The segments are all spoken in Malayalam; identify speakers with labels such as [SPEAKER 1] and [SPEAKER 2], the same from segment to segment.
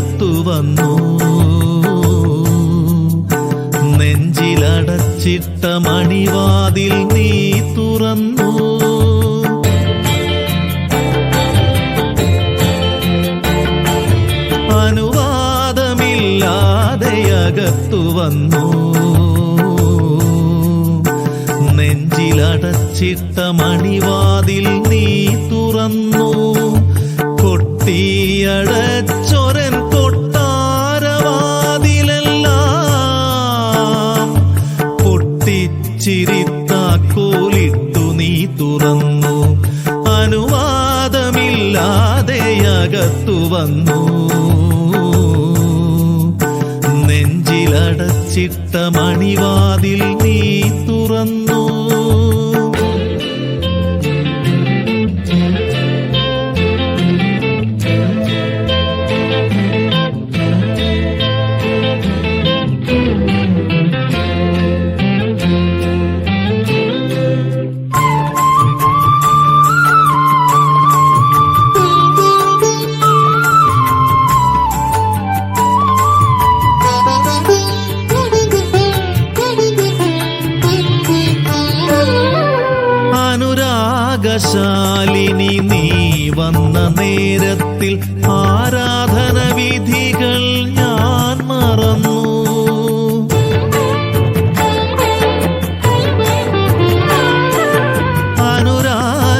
[SPEAKER 1] അകത്തു വന്നു. നെഞ്ചിലടച്ചിട്ട മണിവാതിൽ നീ തുറന്നു. അനുവാദമില്ലാതെ അകത്തു വന്നു. നെഞ്ചിലടച്ചിട്ട മണിവാതിൽ നീ തുറന്നു. കൊട്ടിയടച്ചൊരൻ പൊട്ടിച്ചിരിത്താക്കോലിട്ടു നീ തുറന്നു. അനുവാദമില്ലാതെ അകത്തു വന്നു. നെഞ്ചിലടച്ചിട്ട മണിവാതിൽ അനുരാഗശാലിനി നീ വന്ന നേരത്തിൽ ആരാധന വിധികൾ ഞാൻ മറന്നു.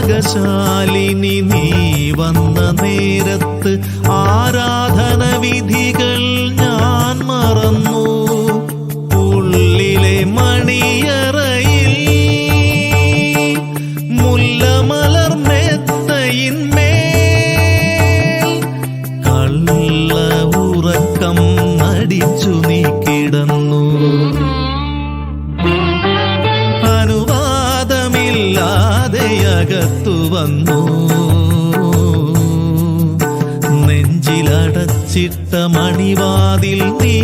[SPEAKER 1] അനുരാഗശാലിനി നീ വന്ന നേരത്ത് ആരാധന വിധികൾ ഞാൻ മറന്നു. അകത്തു വന്നു. നെഞ്ചിലടച്ചിട്ട മണിവാതിൽ നീ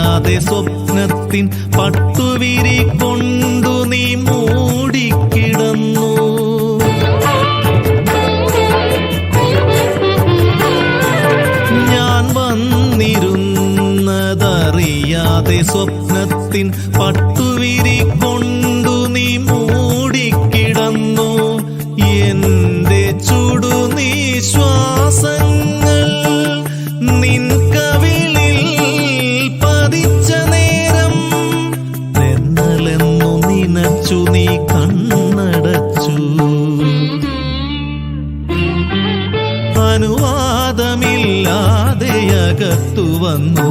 [SPEAKER 1] വന്നിരുന്നതറിയാതെ സ്വപ്നത്തിൻ പട്ടുവിരി കൊണ്ടു നീ മൂടിക്കിടന്നു. ഞാൻ വന്നിരുന്നതറിയാതെ സ്വപ്നത്തിൻ അനുവാദമില്ലാതെ വന്നു.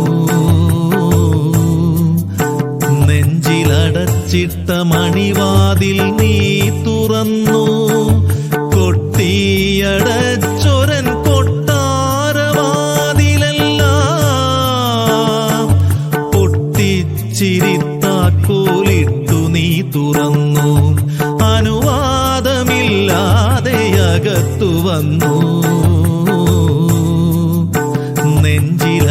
[SPEAKER 1] നെഞ്ചിലടച്ചിട്ട മണിവാതിൽ നീ തുറന്നു. കൊട്ടിയടച്ചൊരൻ കൊട്ടാരവാതിലെല്ലാം പൊട്ടിച്ചിരിത്താക്കോലിട്ടു നീ തുറന്നു. അനുവാദമില്ലാതെ അകത്തു വന്നു.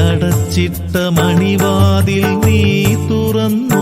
[SPEAKER 1] നെഞ്ചിലടച്ചിട്ട മണിവാതിൽ നീ തുറന്നു